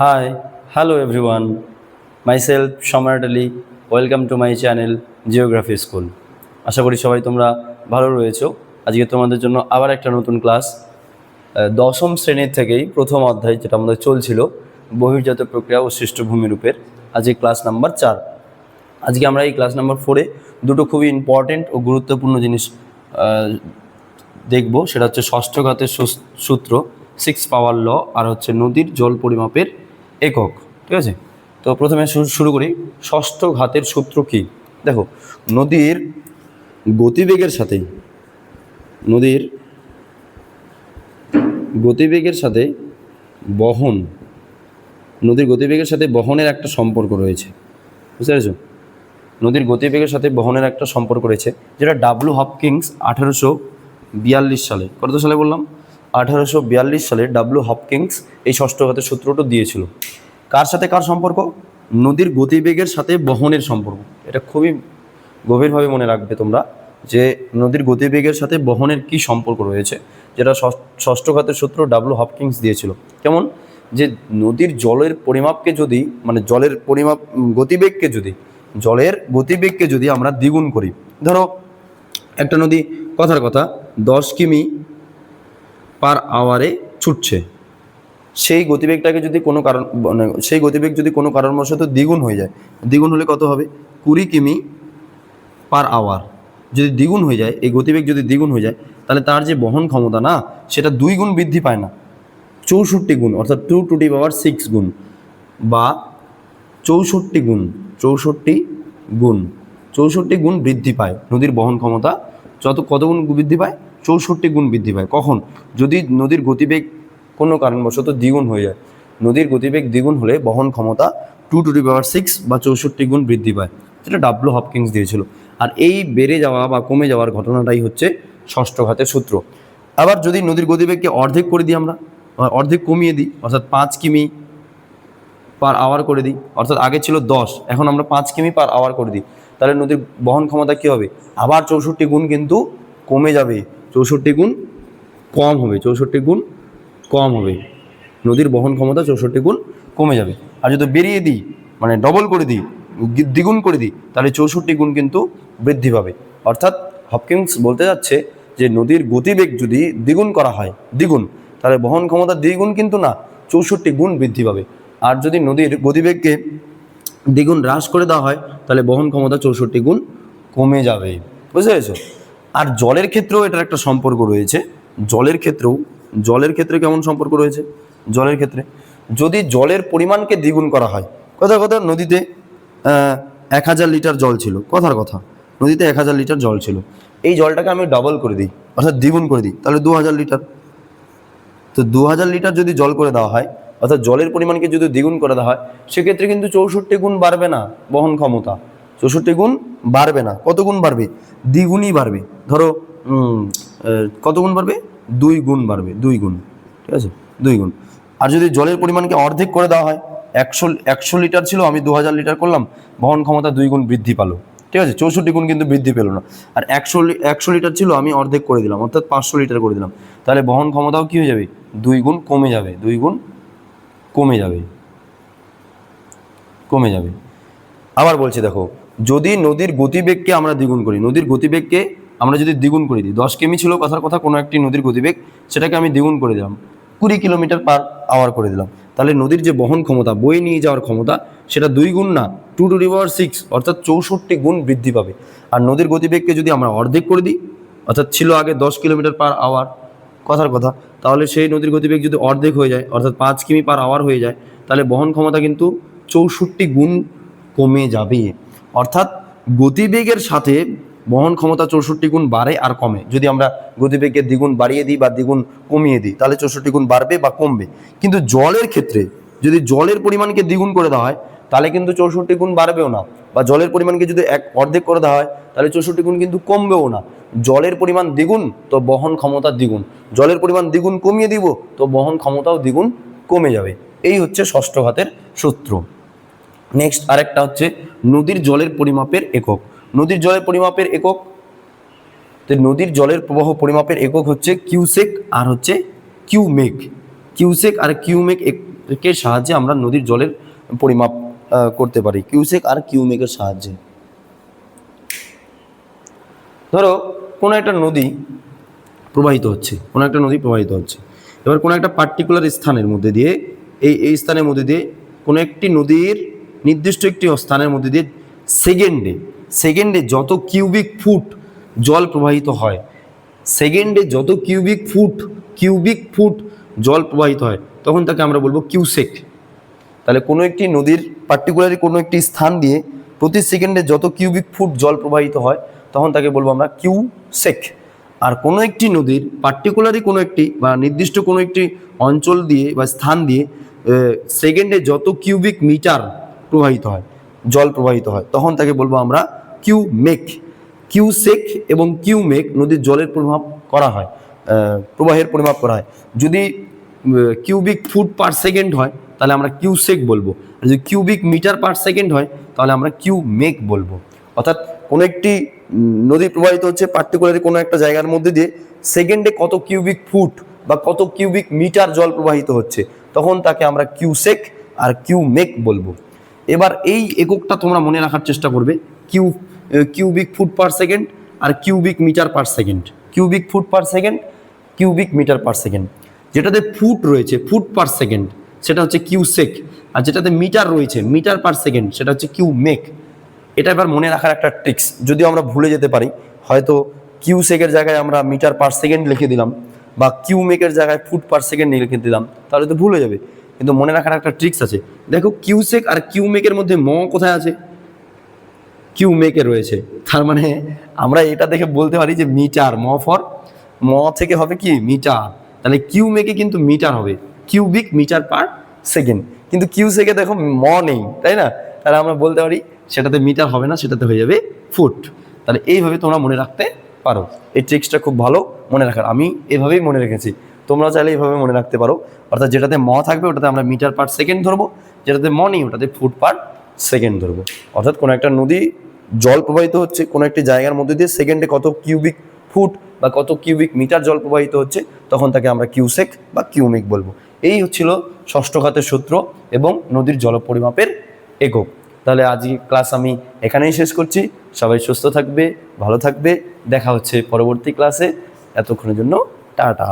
Hi, hello everyone. Myself Shamar Ali. Welcome to my channel Geography School. আশা করি সবাই তোমরা ভালো রয়েছো আজকে তোমাদের জন্য আবার একটা নতুন ক্লাস দশম শ্রেণির থেকেই প্রথম অধ্যায় যেটা আমাদের চলছিল বহির্জাত প্রক্রিয়া ও সৃষ্ট ভূমিরূপের আজকে ক্লাস নাম্বার চার আজকে আমরা এই ক্লাস নাম্বার ফোরে দুটো খুবই ইম্পর্টেন্ট ও গুরুত্বপূর্ণ জিনিস দেখব সেটা হচ্ছে ষষ্ঠ ঘাতের সূ- সূত্র সিক্স পাওয়ার ল আর হচ্ছে নদীর জল পরিমাপের একক, ঠিক আছে? তো প্রথমে শুরু করি। ষষ্ঠ ঘাতের সূত্র কি? দেখো, নদীর গতিবেগের সাথে, নদীর গতিবেগের সাথে বহন, নদীর গতিবেগের সাথে বহনের একটা সম্পর্ক রয়েছে। বুঝতে পেরেছ? নদীর গতিবেগের সাথে বহনের একটা সম্পর্ক রয়েছে, যেটা ডাব্লু হপকিংস আঠারোশো বিয়াল্লিশ সালে, কত সালে বললাম? আঠারোশো বিয়াল্লিশ সালে ডাব্লু হপকিংস এই ষষ্ঠ ঘাতের সূত্রটা দিয়েছিল। কার সাথে কার সম্পর্ক? নদীর গতিবেগের সাথে বহনের সম্পর্ক। এটা খুবই গভীরভাবে মনে রাখবে তোমরা যে নদীর গতিবেগের সাথে বহনের কি সম্পর্ক রয়েছে, যেটা ষষ্ঠ ঘাতের সূত্র ডাব্লু হপকিংস দিয়েছিল। কেমন? যে নদীর জলের পরিমাপকে যদি মানে জলের পরিমাপ গতিবেগকে যদি, জলের গতিবেগকে যদি আমরা দ্বিগুণ করি। ধরো একটা নদী, কথার কথা, দশ কিমি পার আওয়ারে ছুটছে। সেই গতিবেগটাকে যদি কোনো কারণ মানে সেই গতিবেগ যদি কোনো কারণবশত দ্বিগুণ হয়ে যায়, দ্বিগুণ হলে কত হবে? কুড়ি কিমি পার আওয়ার। যদি দ্বিগুণ হয়ে যায়, এই গতিবেগ যদি দ্বিগুণ হয়ে যায়, তাহলে তার যে বহন ক্ষমতা না, সেটা দুই গুণ বৃদ্ধি পায় না। চৌষট্টি গুণ, অর্থাৎ টু টু পাওয়ার সিক্স গুণ বা চৌষট্টি গুণ চৌষট্টি গুণ। চৌষট্টি গুণ বৃদ্ধি পায় নদীর বহন ক্ষমতা। যত, কত গুণ বৃদ্ধি পায়? চৌষট্টি গুণ বৃদ্ধি পায়। কখন? যদি নদীর গতিবেগ কোনো কারণবশত দ্বিগুণ হয়ে যায়। নদীর গতিবেগ দ্বিগুণ হলে বহন ক্ষমতা two to the power six বা চৌষট্টি গুণ বৃদ্ধি পায়। যেটা ডাব্লু হপকিংস দিয়েছিল। আর এই বেড়ে যাওয়া বা কমে যাওয়ার ঘটনাটাই হচ্ছে ষষ্ঠ ঘাতের সূত্র। আবার যদি নদীর গতিবেগকে অর্ধেক করে দিই আমরা অর্ধেক কমিয়ে দিই, অর্থাৎ পাঁচ কিমি পার আওয়ার করে দিই, অর্থাৎ আগে ছিল দশ, এখন আমরা পাঁচ কিমি পার আওয়ার করে দিই, তাহলে নদীর বহন ক্ষমতা কী হবে? আবার চৌষট্টি গুণ কিন্তু কমে যাবে। চৌষট্টি গুণ কম হবে, চৌষট্টি গুণ কম হবে। নদীর বহন ক্ষমতা চৌষট্টি গুণ কমে যাবে। আর যদি বেরিয়ে দিই মানে ডবল করে দিই দ্বিগুণ করে দিই, তাহলে চৌষট্টি গুণ কিন্তু বৃদ্ধি পাবে। অর্থাৎ হপকিংস বলতে যাচ্ছে যে নদীর গতিবেগ যদি দ্বিগুণ করা হয়, দ্বিগুণ, তাহলে বহন ক্ষমতা দ্বিগুণ কিন্তু না, চৌষট্টি গুণ বৃদ্ধি পাবে। আর যদি নদীর গতিবেগকে দ্বিগুণ হ্রাস করে দেওয়া হয়, তাহলে বহন ক্ষমতা চৌষট্টি গুণ কমে যাবে। বুঝতে পেরেছ? আর জলের ক্ষেত্রেও এটার একটা সম্পর্ক রয়েছে। জলের ক্ষেত্রেও, জলের ক্ষেত্রে কেমন সম্পর্ক রয়েছে? জলের ক্ষেত্রে। যদি জলের পরিমাণকে দ্বিগুণ করা হয়, কথা কথা, নদীতে এক হাজার লিটার জল ছিল, কথার কথা, নদীতে এক হাজার লিটার জল ছিল। এই জলটাকে আমি ডবল করে দিই, অর্থাৎ দ্বিগুণ করে দিই, তাহলে দু হাজার লিটার। তো দু হাজার লিটার যদি জল করে দেওয়া হয়, অর্থাৎ জলের পরিমাণকে যদি দ্বিগুণ করে দেওয়া হয়, সেক্ষেত্রে কিন্তু চৌষট্টি গুণ বাড়বে না বহন ক্ষমতা। চৌষট্টি গুণ বাড়বে না। কত গুণ বাড়বে? দ্বিগুণই বাড়বে। ধরো কত গুণ বাড়বে? দুই গুণ বাড়বে, দুই গুণ, ঠিক আছে? দুই গুণ। আর যদি জলের পরিমাণকে অর্ধেক করে দেওয়া হয়, একশো একশো লিটার ছিল, আমি দু হাজার লিটার করলাম, বহন ক্ষমতা দুই গুণ বৃদ্ধি পালো, ঠিক আছে? চৌষট্টি গুণ কিন্তু বৃদ্ধি পেল না। আর একশো একশো লিটার ছিল, আমি অর্ধেক করে দিলাম, অর্থাৎ পাঁচশো লিটার করে দিলাম। তাহলে বহন ক্ষমতাও কী হয়ে যাবে? দুই গুণ কমে যাবে, দুই গুণ কমে যাবে কমে যাবে। আবার বলছি দেখো, যদি নদীর গতিবেগকে আমরা দ্বিগুণ করি, নদীর গতিবেগকে আমরা যদি দ্বিগুণ করে দিই, দশ কিমি ছিল কথার কথা, কোনো একটি নদীর গতিবেগ, সেটাকে আমি দ্বিগুণ করে দিলাম। কুড়ি কিলোমিটার পার আওয়ার করে দিলাম। তাহলে নদীর যে বহন ক্ষমতা, বয়ে নিয়ে যাওয়ার ক্ষমতা, সেটা দুই গুণ না টু টু রিভার সিক্স অর্থাৎ চৌষট্টি গুণ বৃদ্ধি পাবে। আর নদীর গতিবেগকে যদি আমরা অর্ধেক করে দিই, অর্থাৎ ছিল আগে দশ কিলোমিটার পার আওয়ার কথার কথা, তাহলে সেই নদীর গতিবেগ যদি অর্ধেক হয়ে যায়, অর্থাৎ পাঁচ কিমি পার আওয়ার হয়ে যায়, তাহলে বহন ক্ষমতা কিন্তু চৌষট্টি গুণ কমে যাবে। অর্থাৎ গতিবেগের সাথে বহন ক্ষমতা চৌষট্টি গুণ বাড়ে আর কমে। যদি আমরা গতিবেগের দ্বিগুণ বাড়িয়ে দিই বা দ্বিগুণ কমিয়ে দিই, তাহলে চৌষট্টি গুণ বাড়বে বা কমবে। কিন্তু জলের ক্ষেত্রে যদি জলের পরিমাণকে দ্বিগুণ করে দেওয়া হয়, তাহলে কিন্তু চৌষট্টি গুণ বাড়বেও না। বা জলের পরিমাণকে যদি এক অর্ধেক করে দেওয়া হয়, তাহলে চৌষট্টি গুণ কিন্তু কমবেও না। জলের পরিমাণ দ্বিগুণ, তো বহন ক্ষমতা দ্বিগুণ। জলের পরিমাণ দ্বিগুণ কমিয়ে দিব, তো বহন ক্ষমতাও দ্বিগুণ কমে যাবে। এই হচ্ছে ষষ্ঠ ঘাতের সূত্র। নেক্সট আরেকটা হচ্ছে নদীর জলের পরিমাপের একক। নদীর জলের পরিমাপের একক। তো নদীর জলের প্রবাহ পরিমাপের একক হচ্ছে কিউসেক আর হচ্ছে কিউমেক। কিউসেক আর কিউমেক একের সাহায্যে আমরা নদীর জলের পরিমাপ করতে পারি। কিউসেক আর কিউমেকের সাহায্যে। ধরো, কোনো একটা নদী প্রবাহিত হচ্ছে, কোনো একটা নদী প্রবাহিত হচ্ছে। এবার কোনো একটা পার্টিকুলার স্থানের মধ্যে দিয়ে, এই এই স্থানের মধ্যে দিয়ে কোনো একটি নদীর নির্দিষ্ট একটি স্থানের মধ্যে দিয়ে সেকেন্ডে সেকেন্ডে যত কিউবিক ফুট জল প্রবাহিত হয় সেকেন্ডে যত কিউবিক ফুট কিউবিক ফুট জল প্রবাহিত হয়, তখন তাকে আমরা বলব কিউসেক তাহলে কোনো একটি নদীর পার্টিকুলারলি কোনো একটি স্থান দিয়ে প্রতি সেকেন্ডে যত কিউবিক ফুট জল প্রবাহিত হয়, তখন তাকে বলব আমরা কিউ সেক আর কোনো একটি নদীর পার্টিকুলারলি কোনো একটি বা নির্দিষ্ট কোনো একটি অঞ্চল দিয়ে বা স্থান দিয়ে সেকেন্ডে যত কিউবিক মিটার প্রবাহিত হয়, জল প্রবাহিত হয়, তখন তাকে বলব আমরা কিউ মেক কিউ সেক এবং কিউ মেক নদীর জলের পরিমাপ করা হয় প্রবাহের পরিমাপ করা হয়। যদি কিউবিক ফুট পার সেকেন্ড হয়, তাহলে আমরা কিউসেক বলব। আর যদি কিউবিক মিটার পার সেকেন্ড হয়, তাহলে আমরা কিউ মেক বলব। অর্থাৎ কোনো একটি নদী প্রবাহিত হচ্ছে পার্টিকুলারলি কোনো একটা জায়গার মধ্যে দিয়ে সেকেন্ডে কত কিউবিক ফুট বা কত কিউবিক মিটার জল প্রবাহিত হচ্ছে, তখন তাকে আমরা কিউসেক আর কিউ মেক বলব। এবার এই এককটা তোমরা মনে রাখার চেষ্টা করবে, কিউ কিউবিক ফুট পার সেকেন্ড আর cubic metre per second cubic foot per second cubic metre per second যেটাতে ফুট রয়েছে ফুট পার সেকেন্ড সেটা হচ্ছে কিউসেক আর যেটাতে মিটার রয়েছে মিটার পার সেকেন্ড সেটা হচ্ছে কিউ মেক এটা এবার মনে রাখার একটা ট্রিক্স যদিও আমরা ভুলে যেতে পারি, হয়তো কিউ সেকের জায়গায় আমরা মিটার পার সেকেন্ড লিখে দিলাম বা কিউ মেকের জায়গায় ফুট পার সেকেন্ড লিখে দিলাম, তাহলে তো ভুলে যাবে। কিন্তু মনে রাখার একটা ট্রিক্স আছে। দেখো কিউসেক আর কিউ মেকের মধ্যে ম কোথায় আছে? কিউ মেকে রয়েছে। তার মানে আমরা এটা দেখে বলতে পারি যে মিটার, ম ফর, ম থেকে হবে কি? মিটার। তাহলে কিউ মেকে কিন্তু মিটার হবে। Cubic metre per second. কিন্তু কিউ সেকে দেখো ম নেই, তাই না? তাহলে আমরা বলতে পারি সেটাতে মিটার হবে না, সেটাতে হয়ে যাবে ফুট। তাহলে এইভাবে তোমরা মনে রাখতে পারো। এই ট্রিক্সটা খুব ভালো মনে রাখার। আমি এভাবেই মনে রেখেছি। তোমরা চাইলে এইভাবে মনে রাখতে পারো। অর্থাৎ যেটাতে ম থাকবে, ওটাতে আমরা মিটার পার সেকেন্ড ধরবো। যেটাতে ম নেই, ওটাতে ফুট পার সেকেন্ড ধরবো। অর্থাৎ কোনো একটা নদী জল প্রবাহিত হচ্ছে কোনো একটি জায়গার মধ্যে দিয়ে সেকেন্ডে কত কিউবিক ফুট বা কত কিউবিক মিটার জল প্রবাহিত হচ্ছে, তখন তাকে আমরা কিউসেক বা কিউমিক বলব। এই হচ্ছিল ষষ্ঠ খাতের সূত্র এবং নদীর জল পরিমাপের একক। তাহলে আজকে ক্লাস আমি এখানেই শেষ করছি। সবাই সুস্থ থাকবে, ভালো থাকবে। দেখা হচ্ছে পরবর্তী ক্লাসে এতক্ষণের জন্য টাটা।